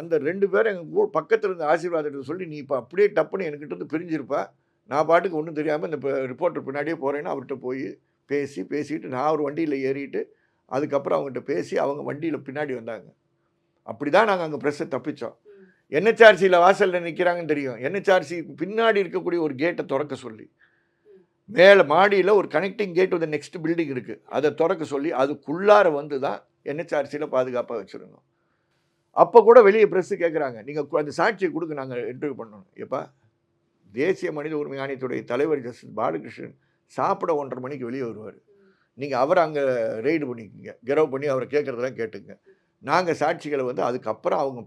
அந்த ரெண்டு பேரும் எங்கள் ஊர் பக்கத்தில் இருந்த ஆசீர்வாதத்தை சொல்லி நீ இப்போ அப்படியே டப்புன்னு என்கிட்ட இருந்து பிரிஞ்சிருப்பா. நான் பாட்டுக்கு ஒன்றும் தெரியாமல் இந்த ரிப்போர்ட்டர் பின்னாடியே போகிறேன்னு அவர்கிட்ட போய் பேசி பேசிட்டு நான் ஒரு வண்டியில் ஏறிட்டு அதுக்கப்புறம் அவங்ககிட்ட பேசி அவங்க வண்டியில் பின்னாடி வந்தாங்க. அப்படி தான் நாங்கள் அங்கே ப்ரெஸ்ஸை தப்பிச்சோம். என்ஹெச்ஆர்சியில் வாசலில் நிற்கிறாங்கன்னு தெரியும். என்ஹெச்ஆர்சி பின்னாடி இருக்கக்கூடிய ஒரு கேட்டை திறக்க சொல்லி. மேலே மாடியில் ஒரு கனெக்டிங் கேட் வந்து நெக்ஸ்ட் பில்டிங் இருக்குது அதை திறக்க சொல்லி அதுக்குள்ளார வந்து தான் என்ஹெச்ஆர்சியில் பாதுகாப்பாக வச்சுருந்தோம். அப்போ கூட வெளியே ப்ரெஸ்ஸு கேட்குறாங்க நீங்கள் அந்த சாட்சியை கொடுக்க நாங்கள் இன்டர்வியூ பண்ணணும். எப்பா? தேசிய மனித உரிமை ஆணையத்துடைய தலைவர் ஜஸ்டிஸ் பாலகிருஷ்ணன் சாப்பிட ஒன்றரை மணிக்கு வெளியே வருவார். நீங்கள் அவரை அங்கே ரெய்டு பண்ணிக்கோங்க. கெரவ் பண்ணி அவரை கேட்குறதெல்லாம் கேட்டுங்க நாங்கள் சாட்சிகளை வந்து அதுக்கப்புறம் அவங்க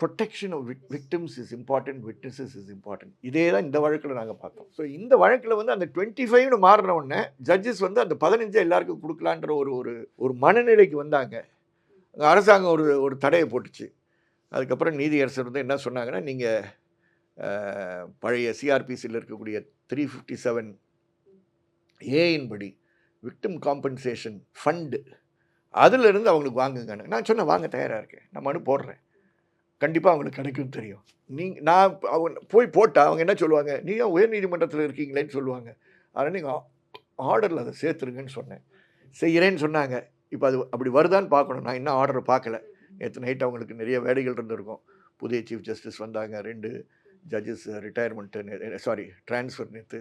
protection of victims is important witnesses is important இதே தான் இந்த வழக்கில் நாங்கள் பார்த்தோம். ஸோ இந்த வழக்கில் வந்து அந்த டுவெண்ட்டி ஃபைவ்னு மாறின உடனே ஜட்ஜஸ் வந்து அந்த பதினஞ்சை எல்லாருக்கும் கொடுக்கலான்ற ஒரு ஒரு ஒரு மனநிலைக்கு வந்தாங்க. அரசாங்கம் ஒரு ஒரு தடையை போட்டுச்சு. அதுக்கப்புறம் நீதியரசர் வந்து என்ன சொன்னாங்கன்னா நீங்கள் பழைய சிஆர்பிசியில் இருக்கக்கூடிய த்ரீ ஃபிஃப்டி செவன் ஏயின் படி விக்டம் காம்பன்சேஷன் ஃபண்டு அதிலிருந்து அவங்களுக்கு வாங்குங்க. நான் சொன்னேன் வாங்க தயாராக இருக்கேன். நான் மனு போடுறேன். கண்டிப்பாக அவங்களுக்கு கிடைக்கும் தெரியும். நீங்கள் நான் அவங்க போய் போட்டால் அவங்க என்ன சொல்லுவாங்க? நீங்கள் உயர்நீதிமன்றத்தில் இருக்கீங்களேன்னு சொல்லுவாங்க. அதனால் நீங்கள் ஆர்டரில் அதை சேர்த்துருங்கன்னு சொன்னேன். செய்கிறேன்னு சொன்னாங்க. இப்போ அது அப்படி வருதான்னு பார்க்கணும். நான் இன்னும் ஆர்டரை பார்க்கல. நேற்று நைட் அவங்களுக்கு நிறைய வேலைகள் இருந்திருக்கும். புதிய சீஃப் ஜஸ்டிஸ் வந்தாங்க ரெண்டு ஜட்ஜஸ் ரிட்டையர்மெண்ட்டு சாரி ட்ரான்ஸ்ஃபர் நேற்று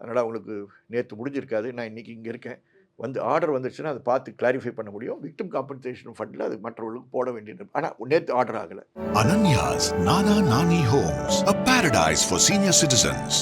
அதனால் அவங்களுக்கு நேற்று முடிஞ்சிருக்காது. நான் இன்றைக்கி இங்கே இருக்கேன். வந்து ஆர்டர் வந்துச்சுன்னா அதை பார்த்து கிளாரிஃபை பண்ண முடியும். விக்டிம் காம்பன்சேஷன் ஃபண்டில் அது மற்றவர்களுக்கு போட வேண்டியது. ஆனால் நேற்று ஆர்டர் ஆகலை. Ananya's Nana Nani homes uh paradise for senior citizens